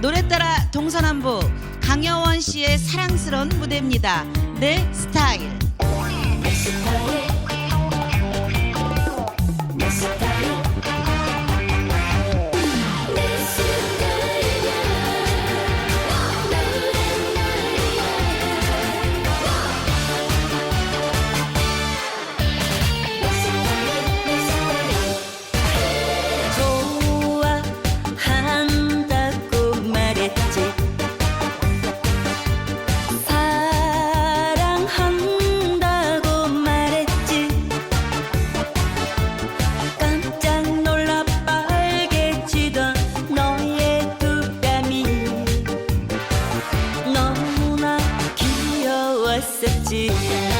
노래 따라 동서남북 강여원 씨의 사랑스러운 무대입니다. 내 스타일. City.